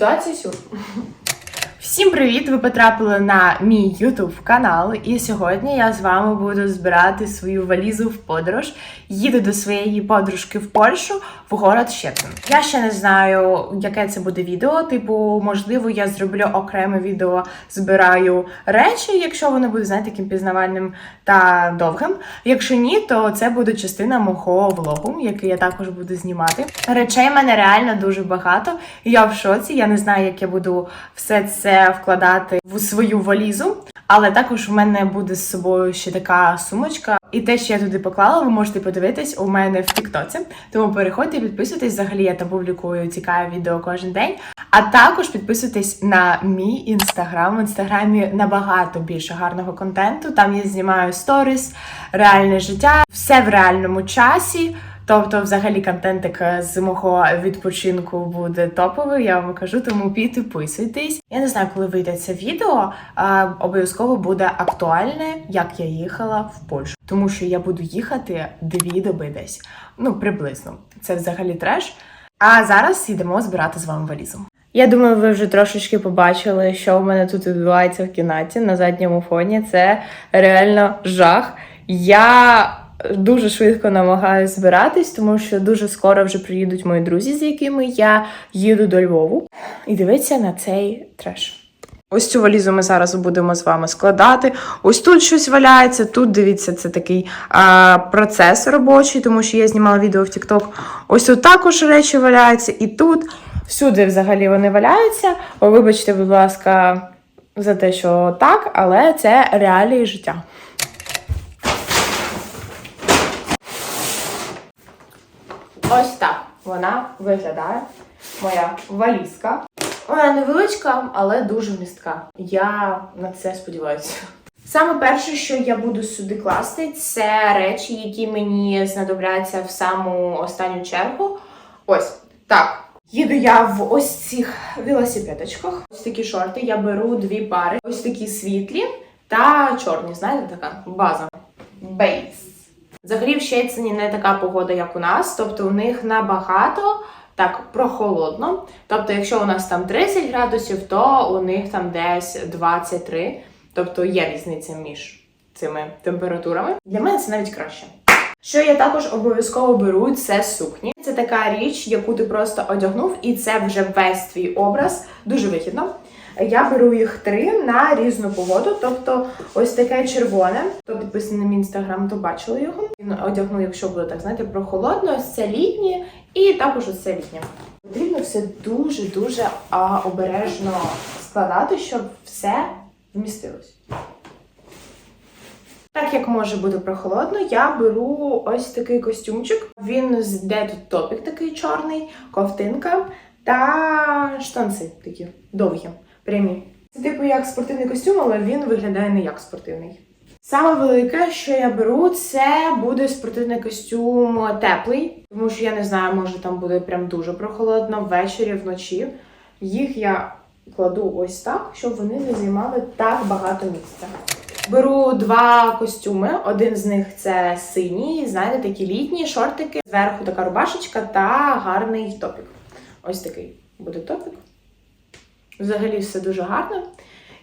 Ситуація сюр. Всім привіт! Ви потрапили на мій YouTube канал, і сьогодні я з вами буду збирати свою валізу в подорож. Їду до своєї подружки в Польщу в город Щецин. Я ще не знаю, яке це буде відео. Типу, можливо, я зроблю окреме відео, збираю речі, якщо воно буде, знаєте, таким пізнавальним та довгим. Якщо ні, то це буде частина мого влогу, який я також буду знімати. Речей в мене реально дуже багато. Я в шоці. Я не знаю, як я буду все це вкладати в свою валізу. Але також в мене буде з собою ще така сумочка. І те, що я туди поклала, ви можете подивитись у мене в Тіктоці. Тому переходьте і підписуйтесь. Взагалі я там публікую цікаві відео кожен день. А також підписуйтесь на мій інстаграм. В інстаграмі набагато більше гарного контенту. Там я знімаю сторіс, реальне життя, все в реальному часі. Тобто, взагалі, контентик з мого відпочинку буде топовий, я вам кажу, тому підписуйтесь. Я не знаю, коли вийде це відео. обов'язково буде актуальне, як я їхала в Польщу. Тому що я буду їхати дві доби десь. Ну, приблизно. Це взагалі треш. А зараз йдемо збирати з вами валізу. Я думаю, ви вже трошечки побачили, що в мене тут відбувається в кімнаті на задньому фоні. Це реально жах. Я дуже швидко намагаюся збиратись, тому що дуже скоро вже приїдуть мої друзі, з якими я їду до Львову. І дивіться на цей треш. Ось цю валізу ми зараз будемо з вами складати. Ось тут щось валяється. Тут дивіться, це такий а, процес робочий, тому що я знімала відео в TikTok. Ось тут також речі валяються, і тут всюди взагалі вони валяються. О, вибачте, будь ласка, за те, що так, але це реалії життя. Ось так вона виглядає. Моя валізка. Вона невеличка, але дуже вмістка. Я на це сподіваюся. Саме перше, що я буду сюди класти, це речі, які мені знадобляться в саму останню чергу. Ось так. Їду я в ось цих велосипедочках. Ось такі шорти. Я беру дві пари. Ось такі світлі та чорні. Знаєте, така база. Бейс. Взагалі в Щецині не така погода, як у нас, тобто у них набагато так прохолодно. Тобто, якщо у нас там 30 градусів, то у них там десь 23. Тобто є різниця між цими температурами. Для мене це навіть краще. Що я також обов'язково беру, це сукні. Це така річ, яку ти просто одягнув, і це вже весь твій образ. Дуже вигідно. Я беру їх три на різну погоду. Тобто, ось таке червоне. Хто підписаний на мій інстаграм, то бачили його. Він одягну, якщо буде так, знаєте, прохолодно, ось це літнє, і також ось літнє. Потрібно все дуже дуже а, обережно складати, щоб все вмістилось. Так як може бути прохолодно, я беру ось такий костюмчик. Він де тут топік такий чорний, ковтинка та штанці такі довгі, прямі. Це типу як спортивний костюм, але він виглядає не як спортивний. Саме велике, що я беру, це буде спортивний костюм теплий, тому що я не знаю, може там буде прям дуже прохолодно ввечері, вночі. Їх я кладу ось так, щоб вони не займали так багато місця. Беру два костюми. Один з них це синій, знаєте, такі літні шортики. Зверху така рубашечка та гарний топік. Ось такий буде топік. Взагалі все дуже гарно.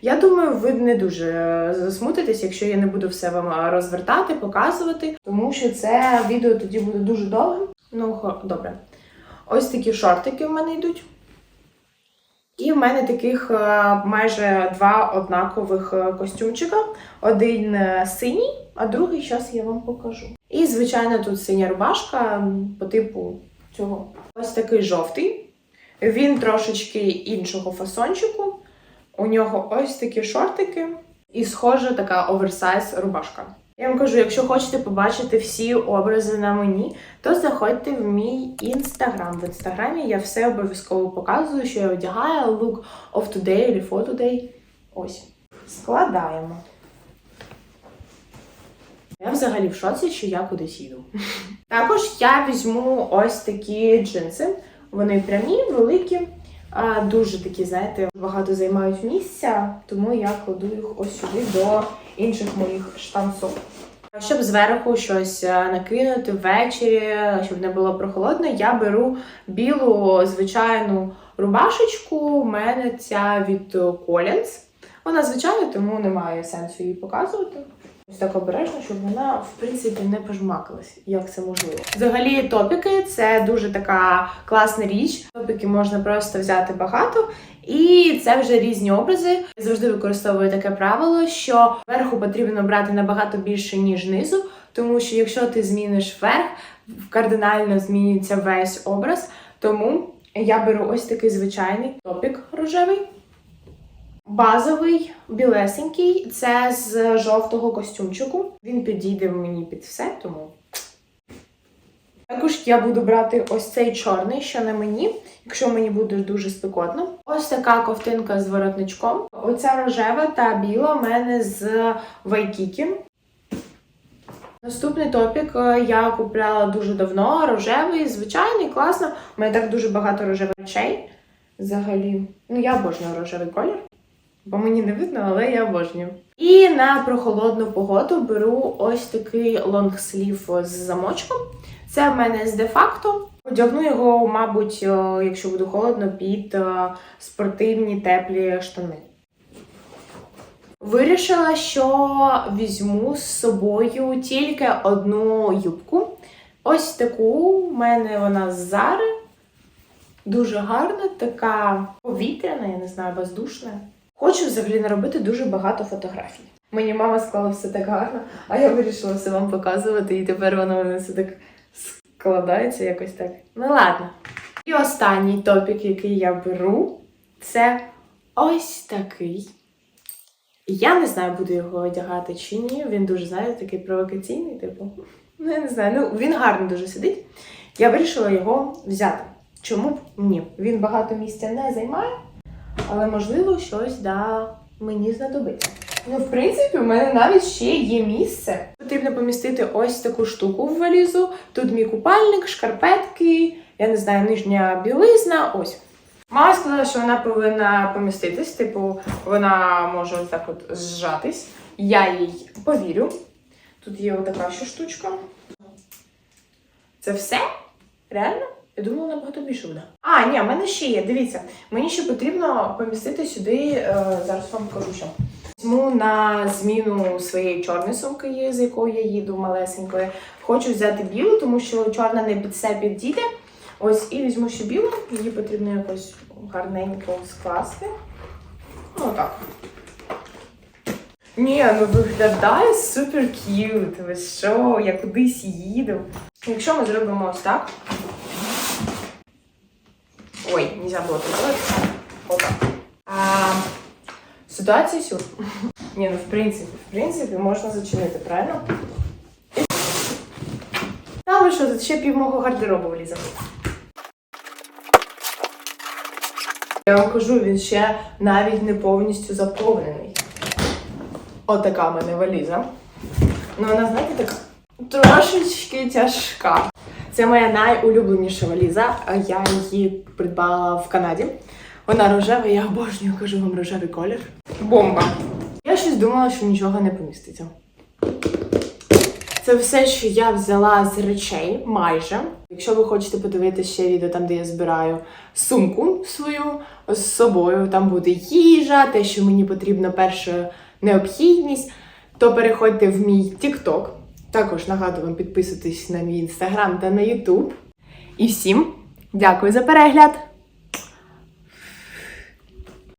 Я думаю, ви не дуже засмутитесь, якщо я не буду все вам розвертати, показувати, тому що це відео тоді буде дуже довгим. Ну, добре. Ось такі шортики в мене йдуть. І в мене таких е, майже два однакових е, костюмчика. Один е, синій, а другий зараз я вам покажу. І, звичайно, тут синя рубашка по типу цього. Ось такий жовтий. Він трошечки іншого фасончику. У нього ось такі шортики і схожа така оверсайз рубашка. Я вам кажу, якщо хочете побачити всі образи на мені, то заходьте в мій інстаграм. В інстаграмі я все обов'язково показую, що я одягаю, look of today або for today. Ось. Складаємо. Я взагалі в шоці, що я кудись їду. Також я візьму ось такі джинси. Вони прямі, великі, а, дуже такі, знаєте, багато займають місця, тому я кладу їх ось сюди до інших моїх штанців. Щоб зверху щось е, накинути ввечері, щоб не було прохолодно, я беру білу звичайну рубашечку. У мене ця від Collins. Вона звичайна, тому немає сенсу її показувати. Ось так обережно, щоб вона, в принципі, не пожмакалась, як це можливо. Взагалі, топіки це дуже така класна річ. Топіки можна просто взяти багато, і це вже різні образи. Я завжди використовую таке правило, що верху потрібно брати набагато більше, ніж низу, тому що якщо ти зміниш верх, кардинально змінюється весь образ. Тому я беру ось такий звичайний топік рожевий. Базовий, білесенький, це з жовтого костюмчику. Він підійде мені під все, тому. Також я буду брати ось цей чорний, що на мені, якщо мені буде дуже спекотно. Ось така ковтинка з воротничком. Оця рожева та біла в мене з Вайкікі. Наступний топік е, я купляла дуже давно. Рожевий, звичайний, класно. У мене так дуже багато рожевих речей. Взагалі, ну я обожнюю рожевий колір бо мені не видно, але я обожнюю. І на прохолодну погоду беру ось такий лонгслів з замочком. Це в мене з де-факто. Одягну його, мабуть, якщо буде холодно, під спортивні теплі штани. Вирішила, що візьму з собою тільки одну юбку. Ось таку, в мене вона з Зари. Дуже гарна, така повітряна, я не знаю, воздушна. Хочу взагалі наробити дуже багато фотографій. Мені мама склала все так гарно, а я вирішила все вам показувати, і тепер воно мене все так складається якось так. Ну ладно. І останній топік, який я беру, це ось такий. Я не знаю, буду його одягати чи ні. Він дуже, знаєте, такий провокаційний, типу. Ну, я не знаю. Ну, він гарно дуже сидить. Я вирішила його взяти. Чому б ні? Він багато місця не займає, але можливо щось да, мені знадобиться. Ну, в принципі, у мене навіть ще є місце. Потрібно помістити ось таку штуку в валізу. Тут мій купальник, шкарпетки, я не знаю, нижня білизна. Ось. Мама сказала, що вона повинна поміститись, типу, вона може ось так от зжатись. Я їй повірю. Тут є отака ще штучка. Це все? Реально? Я думала, набагато більше буде. А, ні, в мене ще є. Дивіться, мені ще потрібно помістити сюди, е, зараз вам покажу що. Візьму на зміну своєї чорної сумки, з якою я їду малесенької. Хочу взяти білу, тому що чорна не під все підійде. Ось і візьму ще білу, її потрібно якось гарненько скласти. Ну так. Ні, ну виглядає супер к'ют. Ви що? Я кудись їду. Якщо ми зробимо ось так. Ой, нельзя було так робити. Отак. А, ситуація сюр. Ні, ну в принципі, в принципі, можна зачинити, правильно? Та ви що, тут ще пів мого гардеробу влізе. Я вам кажу, він ще навіть не повністю заповнений. Отака в мене валіза. Ну, вона, знаєте, така трошечки тяжка. Це моя найулюбленіша валіза. Я її придбала в Канаді. Вона рожева, я обожнюю, кажу вам рожевий колір. Бомба! Я щось думала, що нічого не поміститься. Це все, що я взяла з речей, майже. Якщо ви хочете подивитися ще відео, там де я збираю сумку свою з собою, там буде їжа, те, що мені потрібно перша необхідність, то переходьте в мій TikTok. Також нагадую вам підписуйтесь на мій інстаграм та на ютуб. І всім дякую за перегляд!